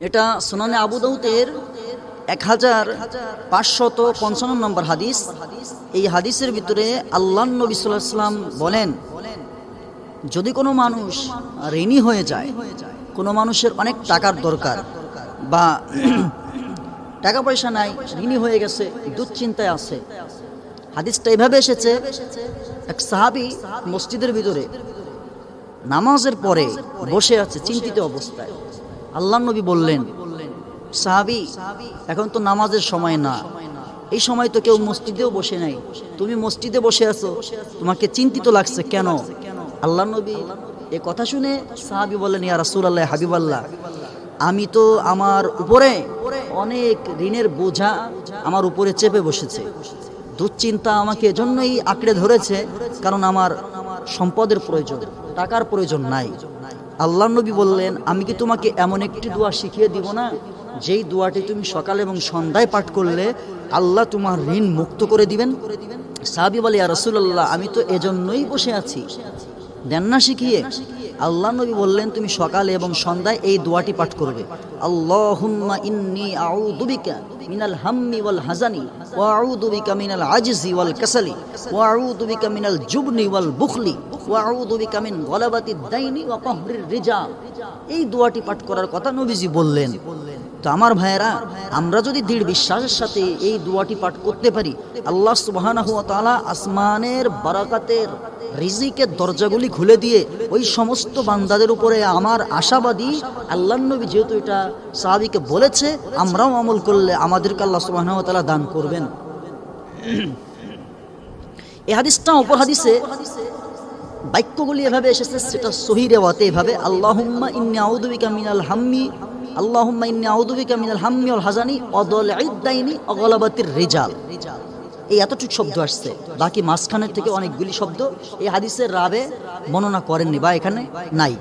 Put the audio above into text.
এটা সুনানে আবু এক হাজার পাঁচশত পঞ্চান্ন নম্বর হাদিস। এই হাদিসের ভিতরে আল্লাহ নবী সাল্লাম বলেন, যদি কোনো মানুষ ঋণী হয়ে যায়, কোনো মানুষের অনেক টাকার দরকার বা টাকা পয়সা নাই, ঋণী হয়ে গেছে, দুশ্চিন্তায় আছে। হাদিসটা এভাবে এসেছে, এক সাহাবি মসজিদের ভিতরে নামাজের পরে বসে আছে, চিন্তিত অবস্থায়। আল্লাহ নবী বললেন সাহাবি এখন তো নামাজের সময় না। এই সময় তো কেউ মসজিদেও বসে নাই। তুমি মসজিদে বসে আছো। তোমাকে চিন্তিত লাগছে কেন? আল্লাহ নবী এ কথা শুনে সাহাবি বললেন ইয়া রাসুল আল্লাহ হাবিব আল্লাহ আমি তো আমার উপরে অনেক ঋণের বোঝা আমার উপরে চেপে বসেছে। দুশ্চিন্তা আমাকে এজন্যই আঁকড়ে ধরেছে কারণ আমার সম্পদের প্রয়োজন টাকার প্রয়োজন নাই। আল্লাহ নবী বললেন, আমি কি তোমাকে এমন একটি দোয়া শিখিয়ে দিব না? যেই দোয়াটি তুমি সকাল এবং সন্ধ্যায় পাঠ করলে আল্লাহ তোমার ঋণ মুক্ত করে দিবেন? সাহাবি বলে আর রসুল্লাহ আমি তো এজন্যই বসে আছি। দেন না শিখিয়ে? আল্লাহ নবী বললেন, তুমি সকালে এবং সন্ধ্যায় এই দোয়াটি পাঠ করবে। আল্লাহুম্মা ইন্নি মিনাল হাজানি ওয়াল জুবনি ওয়াল এই দোয়াটি পাঠ করার কথা নবীজি বললেন। তো আমার ভাইয়েরা, আমরা যদি দৃঢ় বিশ্বাসের সাথে এই দোয়াটি পাঠ করতে পারি, আল্লাহ তাআলা আসমানের বারাকাতের রিজিকের দরজাগুলি খুলে দিয়ে ওই সমস্ত বান্দাদের উপরে আমার আশাবাদী আল্লাহ নবী যেহেতু এটা সাহাবিকে বলেছে, আমরাও আমল করলে আমাদেরকে আল্লাহ সুবহানাহু ওয়া দান করবেন। এই হাদিসটা অপর হাদিসে বাক্যগুলি এভাবে এসেছে, সেটা সহি রেওয়াতে এভাবে, আল্লাহম্মা ইন্নি আউদুবিকা মিনাল হাম্মি, আল্লাহম্মা ইন্নি আউদুবিকা মিনাল হাম্মি অল হাজানি অদল ইদ্দাইনি অগলাবাতির রেজাল। এই এতটুক শব্দ আসছে। বাকি মাঝখানের থেকে অনেকগুলি শব্দ এই হাদিসের রাবে বর্ণনা করেননি বা এখানে নাই।